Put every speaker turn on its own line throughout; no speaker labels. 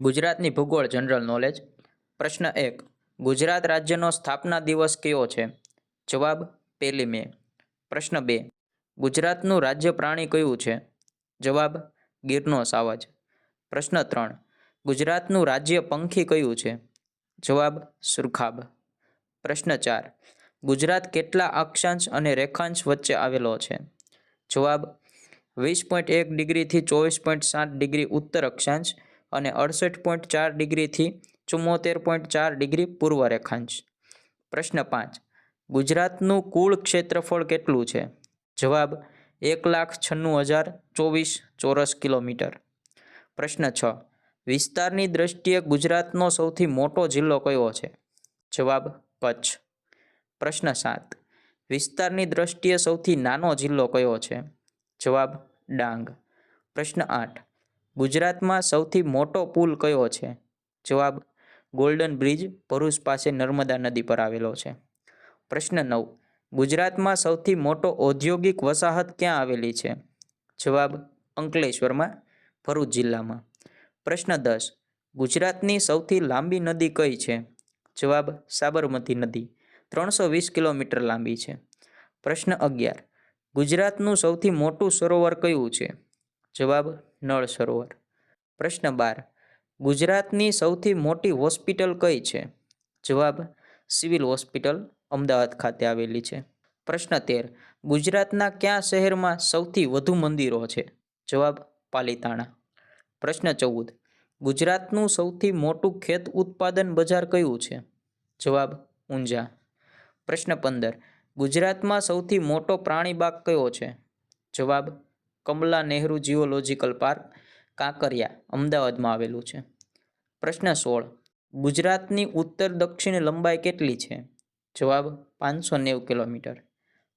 ગુજરાતની ભૂગોળ general knowledge પ્રશ્ન એક, ગુજરાત રાજ્યનો સ્થાપના દિવસ કયો છે? જવાબ, પહેલી મે. પ્રશ્ન બે, ગુજરાતનું રાજ્ય પ્રાણી કયું છે? જવાબ, ગીરનો સાવજ. પ્રશ્ન ત્રણ, ગુજરાતનું રાજ્ય પંખી કયું છે? જવાબ, સુરખાબ. પ્રશ્ન ચાર, ગુજરાત કેટલા અક્ષાંશ અને રેખાંશ વચ્ચે આવેલો છે? જવાબ, વીસ પોઈન્ટ એક ડિગ્રીથી ચોવીસ પોઈન્ટ સાત ડિગ્રી ઉત્તર અક્ષાંશ અને અડસઠ પોઈન્ટ ચાર ડિગ્રીથી ચુમ્મોતેર પોઈન્ટ ચાર ડિગ્રી પૂર્વ રેખાંશ પ્રશ્ન પાંચ. ગુજરાતનું કુલ ક્ષેત્રફળ કેટલું છે? જવાબ, એક લાખ છન્નું હજાર ચોવીસ ચોરસ કિલોમીટર. પ્રશ્ન છ. વિસ્તારની દ્રષ્ટિએ ગુજરાતનો સૌથી મોટો જિલ્લો કયો છે? જવાબ, કચ્છ. પ્રશ્ન સાત. વિસ્તારની દ્રષ્ટિએ સૌથી નાનો જિલ્લો કયો છે? જવાબ, ડાંગ. પ્રશ્ન આઠ. ગુજરાતમાં સૌથી મોટો પુલ કયો છે? જવાબ, ગોલ્ડન બ્રિજ, ભરૂચ પાસે નર્મદા નદી પર આવેલો છે. પ્રશ્ન નવ, ગુજરાતમાં સૌથી મોટો ઔદ્યોગિક વસાહત ક્યાં આવેલી છે? જવાબ, અંકલેશ્વરમાં, ભરૂચ જિલ્લામાં. પ્રશ્ન દસ, ગુજરાતની સૌથી લાંબી નદી કઈ છે? જવાબ, સાબરમતી નદી, ત્રણસો વીસ કિલોમીટર લાંબી છે. પ્રશ્ન અગિયાર, ગુજરાતનું સૌથી મોટું સરોવર કયું છે? જવાબ નળ સરોવર. પ્રશ્ન બાર, ગુજરાતની સૌથી મોટી હોસ્પિટલ કઈ છે? જવાબ, સિવિલ હોસ્પિટલ, અમદાવાદ ખાતે આવેલી છે. પ્રશ્ન તેર, ગુજરાતના કયા શહેરમાં સૌથી વધુ મંદિરો છે? જવાબ, પાલિતાણા. પ્રશ્ન ચૌદ, ગુજરાતનું સૌથી મોટું ખેત ઉત્પાદન બજાર કયું છે? જવાબ, ઊંઝા. પ્રશ્ન પંદર, ગુજરાતમાં સૌથી મોટો પ્રાણી બાગ કયો છે? જવાબ કમલા નહેરુ જીઓલોજીકલ પાર્ક કાંકરિયા, અમદાવાદમાં આવેલું છે. પ્રશ્ન સોળ, ગુજરાતની ઉત્તર દક્ષિણ લંબાઈ કેટલી છે? જવાબ, પાંચસો નેવું કિલોમીટર.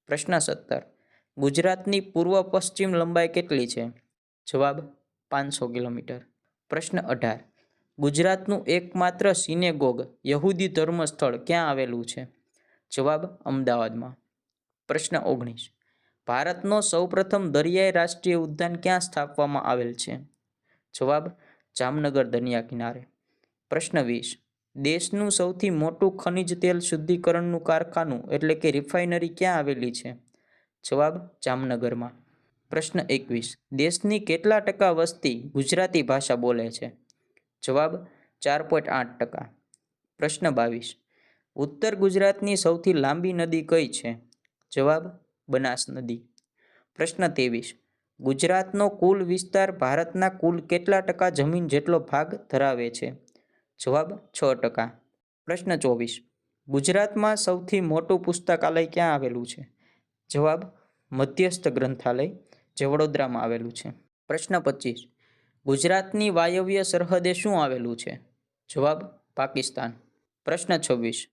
પ્રશ્ન સત્તર, ગુજરાતની પૂર્વ પશ્ચિમ લંબાઈ કેટલી છે? જવાબ, પાંચસો કિલોમીટર. પ્રશ્ન અઢાર, ગુજરાતનું એકમાત્ર સિનેગોગ યહૂદી ધર્મ સ્થળ ક્યાં આવેલું છે? જવાબ, અમદાવાદમાં. પ્રશ્ન ઓગણીસ ભારતનો સૌપ્રથમ દરિયાઈ રાષ્ટ્રીય ઉદ્યાન ક્યાં સ્થાપવામાં આવેલ છે? જવાબ, જામનગર દરિયા કિનારે. પ્રશ્ન વીસ. દેશનું સૌથી મોટું ખનિજ તેલ શુદ્ધિકરણનું કારખાનું એટલે કે રિફાઇનરી ક્યાં આવેલી છે? જવાબ, જામનગરમાં. પ્રશ્ન એકવીસ. દેશની કેટલા ટકા વસ્તી ગુજરાતી ભાષા બોલે છે? જવાબ, ચાર પોઈન્ટ આઠ ટકા. પ્રશ્ન બાવીસ. ઉત્તર ગુજરાતની સૌથી લાંબી નદી કઈ છે? જવાબ બનાસ નદી. પ્રશ્ન ત્રેવીસ. ગુજરાતનો કુલ વિસ્તાર ભારતના કુલ કેટલા ટકા જમીન જેટલો ભાગ ધરાવે છે? જવાબ છ ટકા. પ્રશ્ન ચોવીસ. ગુજરાતમાં સૌથી મોટું પુસ્તકાલય ક્યાં આવેલું છે? જવાબ, મધ્યસ્થ ગ્રંથાલય, જે વડોદરામાં આવેલું છે. પ્રશ્ન પચીસ. ગુજરાતની વાયવ્ય સરહદે શું આવેલું છે? જવાબ, પાકિસ્તાન. પ્રશ્ન છવ્વીસ.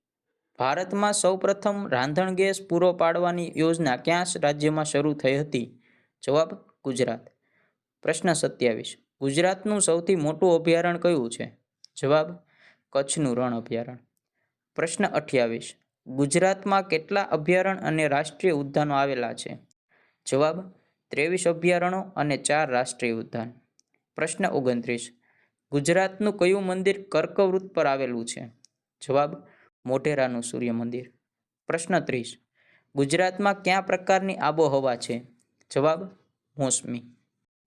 ભારતમાં સૌપ્રથમ રાંધણ ગેસ પૂરો પાડવાની યોજના ક્યાં રાજ્યમાં શરૂ થઈ હતી? જવાબ, ગુજરાત. પ્રશ્ન સત્યાવીસ. ગુજરાતનું સૌથી મોટું અભયારણ્ય કયું છે? જવાબ, કચ્છનું રણ અભયારણ્ય પ્રશ્ન અઠ્યાવીસ. ગુજરાતમાં કેટલા અભયારણ્ય અને રાષ્ટ્રીય ઉદ્યાનો આવેલા છે? જવાબ, ત્રેવીસ અભયારણ્યો અને ચાર રાષ્ટ્રીય ઉદ્યાન. પ્રશ્ન ઓગણત્રીસ. ગુજરાતનું કયું મંદિર કર્કવૃત્ત પર આવેલું છે? જવાબ મોઢેરાનું સૂર્ય મંદિર પ્રશ્ન ત્રીસ. ગુજરાતમાં કયા પ્રકારની આબોહવા છે? જવાબ, મોસમી.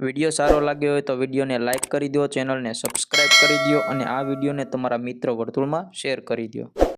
વીડિયો સારો લાગ્યો હોય તો વિડીયોને લાઇક કરી દો ચેનલને સબસ્ક્રાઇબ કરી દો અને આ વિડીયોને તમારા મિત્ર વર્તુળમાં શેર કરી દો